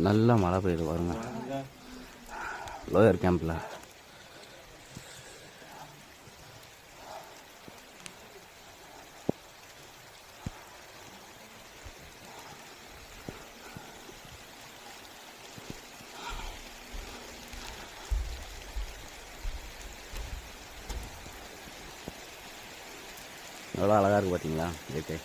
நல்லா மழை பெய்யுது வருங்க லோயர் கேம்பில் எவ்வளோ அழகாக இருக்குது பார்த்தீங்களா இயற்கை?